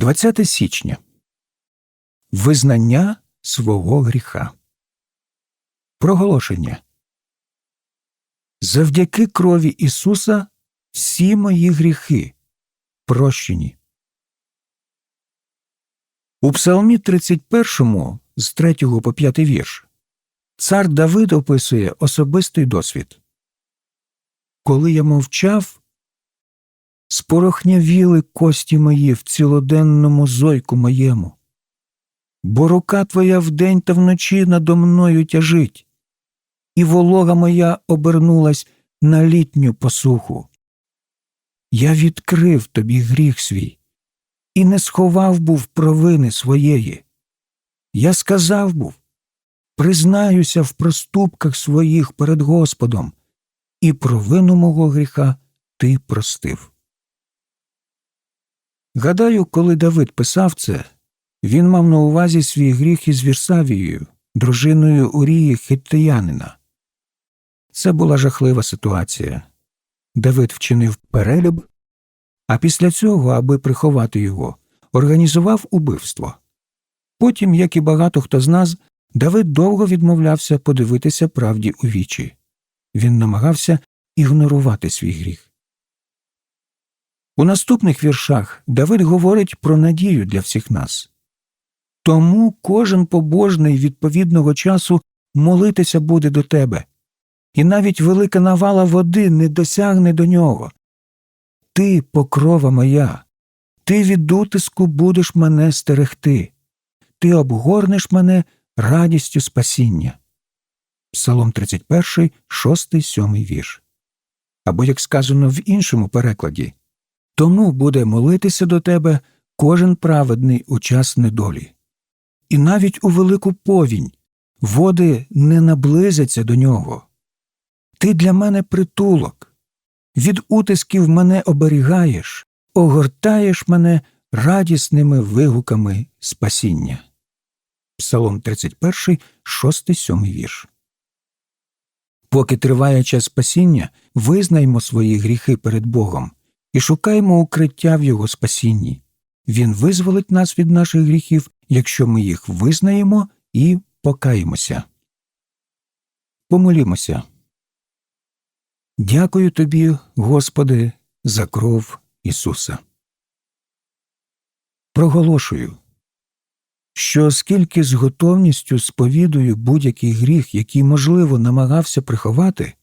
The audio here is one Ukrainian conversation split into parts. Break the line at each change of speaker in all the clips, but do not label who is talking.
20 січня. Визнання свого гріха. Проголошення. Завдяки крові Ісуса всі мої гріхи прощені. У Псалмі 31 з 3 по 5 вірш цар Давид описує особистий досвід. Коли я мовчав, спорохнявіли кості мої в цілоденному зойку моєму, бо рука твоя вдень та вночі надо мною тяжить, і волога моя обернулась на літню посуху. Я відкрив тобі гріх свій і не сховав був провини своєї. Я сказав був признаюся в проступках своїх перед Господом, і провину мого гріха ти простив. Гадаю, коли Давид писав це, він мав на увазі свій гріх із Вірсавією, дружиною Урії Хиттиянина. Це була жахлива ситуація. Давид вчинив перелюб, а після цього, аби приховати його, організував убивство. Потім, як і багато хто з нас, Давид довго відмовлявся подивитися правді у вічі. Він намагався ігнорувати свій гріх. У наступних віршах Давид говорить про надію для всіх нас. Тому кожен побожний відповідного часу молитися буде до тебе, і навіть велика навала води не досягне до нього. Ти, покрова моя, ти від утиску будеш мене стерегти, ти обгорнеш мене радістю спасіння. Псалом 31, 6, 7 вірш. Або, як сказано в іншому перекладі, тому буде молитися до тебе кожен праведний у час недолі. І навіть у велику повінь води не наблизяться до нього. Ти для мене притулок, від утисків мене оберігаєш, огортаєш мене радісними вигуками спасіння. Псалом 31, 6, 7 вірш. Поки триває час спасіння, визнаймо свої гріхи перед Богом і шукаймо укриття в Його спасінні. Він визволить нас від наших гріхів, якщо ми їх визнаємо і покаємося. Помолімося. Дякую тобі, Господи, за кров Ісуса. Проголошую, що оскільки з готовністю сповідую будь-який гріх, який, можливо, намагався приховати,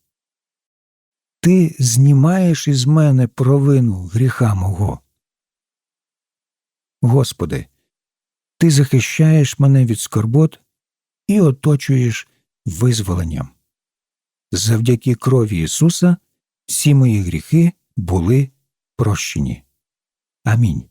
ти знімаєш із мене провину гріха мого. Господи, Ти захищаєш мене від скорбот і оточуєш визволенням. Завдяки крові Ісуса всі мої гріхи були прощені. Амінь.